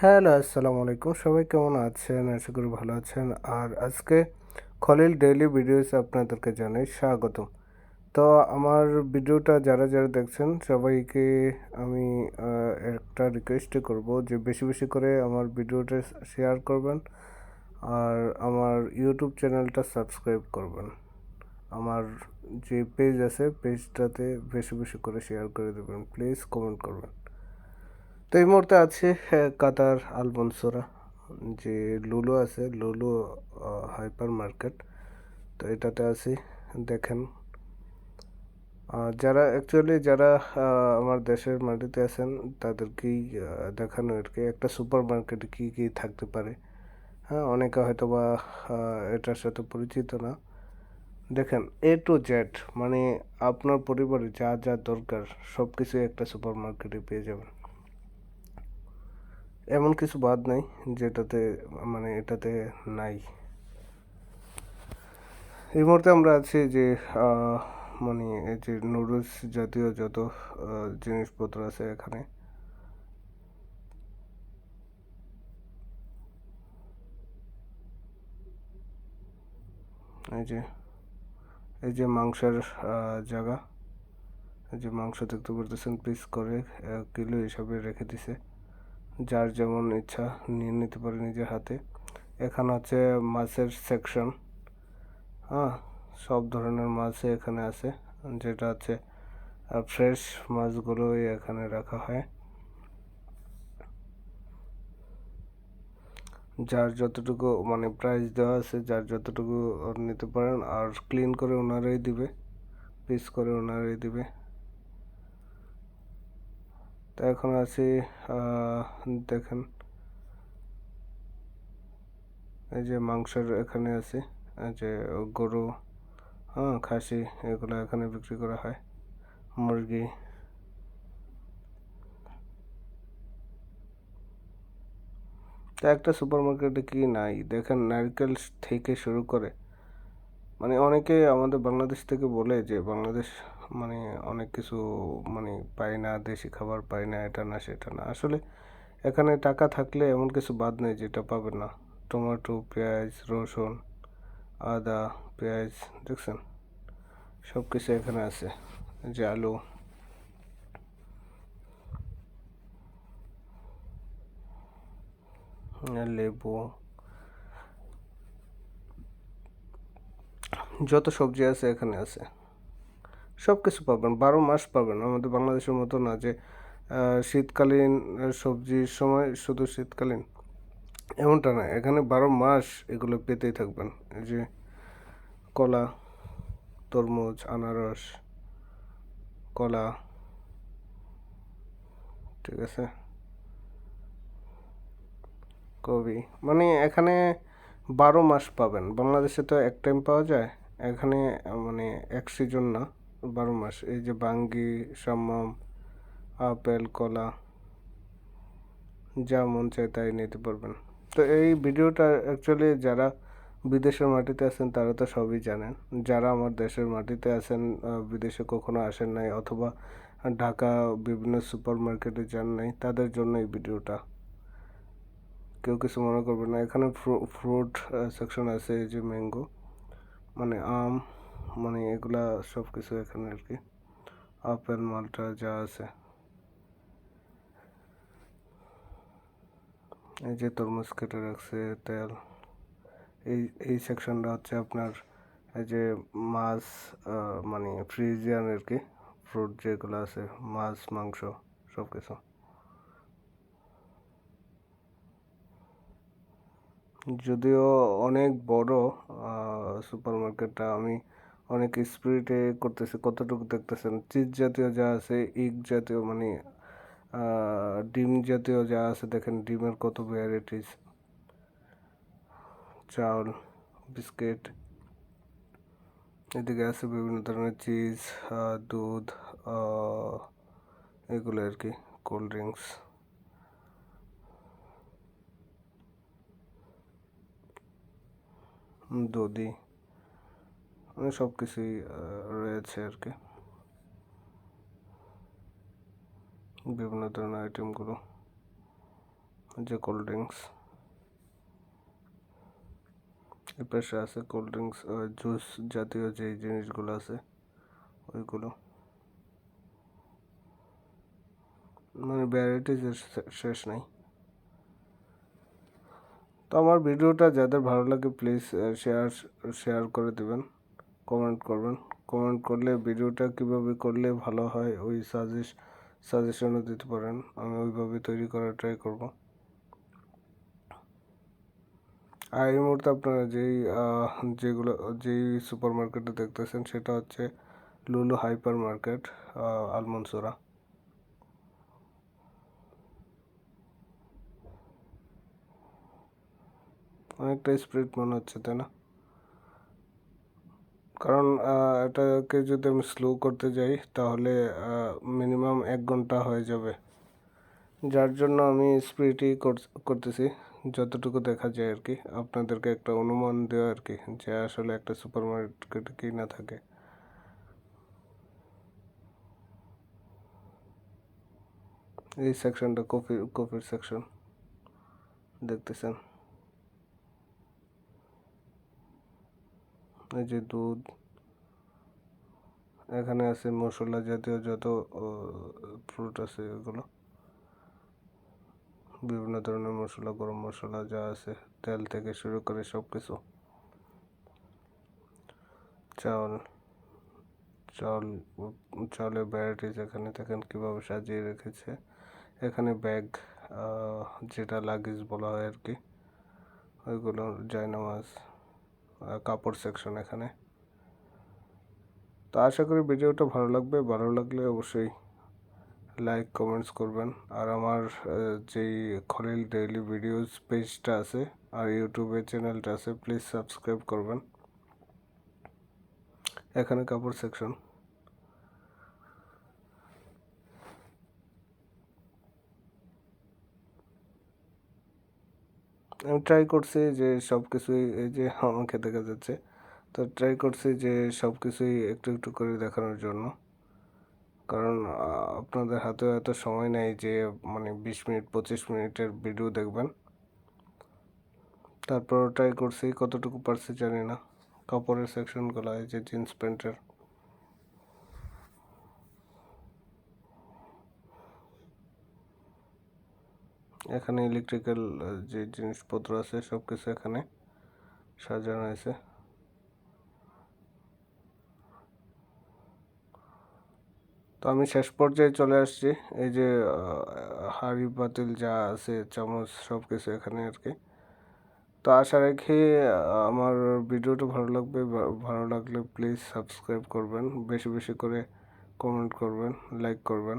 Hello, আসসালামু আলাইকুম। সবাই কেমন আছেন? আশা করি ভালো আছেন। আর আজকে খলিল ডেইলি ভিডিওস আপনাদেরকে জানাই স্বাগতম। তো আমার ভিডিওটা যারা যারা দেখছেন, সবাইকে আমি একটা রিকোয়েস্ট করব যে বেশি বেশি করে আমার ভিডিওটা শেয়ার করবেন আর আমার ইউটিউব চ্যানেলটা সাবস্ক্রাইব করবেন। আমার যে পেজ আছে পেজটাতে বেশি বেশি করে শেয়ার করে দেবেন। প্লিজ কমেন্ট করবেন। তো এই মুহূর্তে আছে আহ, কাতার আলবনসোরা যে লুলু আছে লুলু হাইপার মার্কেট তো এটাতে আছি দেখেন। যারা অ্যাকচুয়ালি যারা আমার দেশের মাটিতে আছেন তাদেরকেই দেখানো আর কি একটা সুপার মার্কেটে কী কী থাকতে পারে। হ্যাঁ অনেকে হয়তো বা এটার সাথে পরিচিত না। দেখেন এ টু জেড মানে আপনার পরিবারে যা যা দরকার সব কিছুই একটা সুপার মার্কেটে পেয়ে যাবেন। এমন কিছু বাদ নাই, যেটাতে মানে এটাতে নাই। এই মুহূর্তে আমরা আছি যে মানে এই যে নুডলস জাতীয় যত জিনিসপত্র আছে এখানে। এই যে এই যে মাংসের জায়গা। এই যে মাংস দেখতে পারতেছেন পিস করে কিলো হিসাবে রেখে দিছে। যার যেমন ইচ্ছা নিয়ে নিতে পারে নিজের হাতে। এখানে আছে মাছের সেকশন হ্যাঁ সব ধরনের মাছই এখানে আছে। যেটা আছে ফ্রেশ মাছগুলোই এখানে রাখা হয়। যার যতটুকু মানে প্রাইস দেওয়া আছে, যার যতটুকু নিতে পারেন, আর ক্লিন করে ওনারাই দিবে পিস করে ওনারাই দিবে। তো এখন আছি দেখেন। এই যে মাংসের এখানে আছে যে গরু হ্যাঁ খাসি, এগুলো এখানে বিক্রি করা হয়, মুরগি। তা একটা সুপার মার্কেটে কি নাই? দেখেন, নারকেল থেকে শুরু করে মানে অনেকে আমাদের বাংলাদেশ থেকে বলে যে, বাংলাদেশ মানে অনেক কিছু মানে পাই না, দেশি খাবার পাই না, এটা না, সেটা না। আসলে এখানে টাকা থাকলে এমন কিছু বাদ নেই যেটা পাবেন না। টমেটো, পেঁয়াজ, রসুন, আদা, পেঁয়াজ, দেখছেন? সব কিছু এখানে আছে। যে আলু। লেবু। যত সবজি আছে এখানে আছে। সব কিছু পাবেন। বারো মাস পাবেন। আমাদের বাংলাদেশের মতো না যে শীতকালীন সবজির সময় শুধু শীতকালীন। এমনটা না, এখানে বারো মাস এগুলো পেতেই থাকবেন। এই যে কলা, তরমুজ, আনারস, কলা, ঠিক আছে? কবি মানে এখানে বারো মাস পাবেন। বাংলাদেশে তো এক টাইম পাওয়া যায়। এখানে মানে এক সিজন না। বারো মাস। এই যে বাঙ্গি, সাম্মাম, আপেল, কলা, যা মন চায় তাই নিতে পারবেন। তো এই ভিডিওটা অ্যাকচুয়ালি যারা বিদেশের মাটিতে আছেন, তারা তো সবই জানেন। যারা আমার দেশের মাটিতে আছেন বিদেশে কখনো আসেন নাই অথবা ঢাকা বিভিন্ন সুপার মার্কেটে যান নাই, তাদের জন্য এই ভিডিওটা। কেউ কিছু মনে করবে না। এখানে ফ্রুট সেকশন আছে যে ম্যাঙ্গো মানে আম মানে এগুলা সব কিছু এখানে আর কি। আপেল, মালটা যা আছে। এই যে তরমুজ কেটে রাখছে, তেল। এই এই সেকশনটা হচ্ছে আপনার এই যে মাছ মানে ফ্রিজিয়ান আর কি ফ্রুট যেগুলো আছে, মাছ, মাংস সব কিছু যদিও অনেক বড় সুপার মার্কেটটা আমি অনেক স্পিডে করতেছে, কতটুকু দেখতেছেন? চিজ জাতীয় যা আছে ইগ জাতীয় মানে ডিম জাতীয় যা আছে, দেখেন ডিমের কত ভ্যারাইটিস চাউল বিস্কিট এদিকে আছে বিভিন্ন ধরনের চিজ দুধ এগুলো আর কি কোল্ড ড্রিঙ্কস দধি সব কিছুই রয়েছে আর কি বিভিন্ন ধরনের আইটেমগুলো যে কোল্ড ড্রিঙ্কস এর পাশে আছে কোল্ড ড্রিঙ্কস জুস জাতীয় যেই জিনিসগুলো আছে, ওইগুলো। মানে ভ্যারাইটিসের শেষ নাই। তো আমার ভিডিওটা যাদের ভালো লাগে প্লিজ শেয়ার শেয়ার করে দেবেন। কমেন্ট করবেন। কমেন্ট করলে ভিডিওটা কীভাবে করলে ভালো হয়, ওই সাজেস্ট সাজেশনও দিতে পারেন। আমি ওইভাবে তৈরি করার ট্রাই করব। আর এই মুহূর্তে আপনারা যেই যেগুলো, যেই সুপার মার্কেটে দেখতেছেন, সেটা হচ্ছে লুলু হাইপার মার্কেট আলমনসোরা অনেকটা স্প্রিড মনে হচ্ছে, তাই না? কারণ এটাকে যদি আমি স্লো করতে যাই, তাহলে মিনিমাম এক ঘণ্টা হয়ে যাবে। যার জন্য আমি স্পিডই করতেছি, যতটুকু দেখা যায় আর কি। আপনাদেরকে একটা অনুমান দেওয়া আর কি, যে আসলে একটা সুপার মার্কেটে কি না থাকে। এই সেকশনটা কফি কফির সেকশন দেখতেছেন। এই যে দুধ, এখানে আছে মশলা জাতীয় যত ফ্রুট আছে এগুলো। বিভিন্ন ধরনের মশলা, গরম মশলা যা আছে, তেল থেকে শুরু করে সব কিছু চাউল চাউল চাউলের ভ্যারাইটিস এখানে দেখেন কীভাবে সাজিয়ে রেখেছে। এখানে ব্যাগ যেটা লাগেজ বলা হয় আর কি, ওইগুলো জায়নামাজ। কাপড় সেকশন এখানে। তো আশা করি ভিডিওটা ভালো লাগবে। ভালো লাগলে অবশ্যই লাইক কমেন্টস করবেন। আর আমার যেই খলিল ডেইলি ভিডিওস পেজটা আছে আর ইউটিউবে চ্যানেলটা আছে প্লিজ সাবস্ক্রাইব করবেন। এখানে কাপড় সেকশন আমি ট্রাই করছি যে সব কিছুই এই যে আমাকে দেখা যাচ্ছে। তো ট্রাই করছি যে সব কিছুই একটু একটু করে দেখানোর জন্য। কারণ আপনাদের হাতেও এত সময় নেই যে মানে বিশ মিনিট, পঁচিশ মিনিটের ভিডিও দেখবেন। তারপর ট্রাই করছি, কতটুকু পারছি জানি না। কাপড়ের সেকশনগুলো এই যে জিন্স প্যান্টের এখানে ইলেকট্রিক্যাল যে জিনিসপত্র আছে সব কিছু এখানে সাজানো হয়েছে। তো আমি শেষ পর্যায়ে চলে আসছি। এই যে হাড়ি পাতিল যা আছে, চামচ সব কিছু এখানে আর কি। তো আশা রাখি আমার ভিডিওটা ভালো লাগবে। ভালো লাগলে প্লিজ সাবস্ক্রাইব করবেন। বেশি বেশি করে কমেন্ট করবেন লাইক করবেন।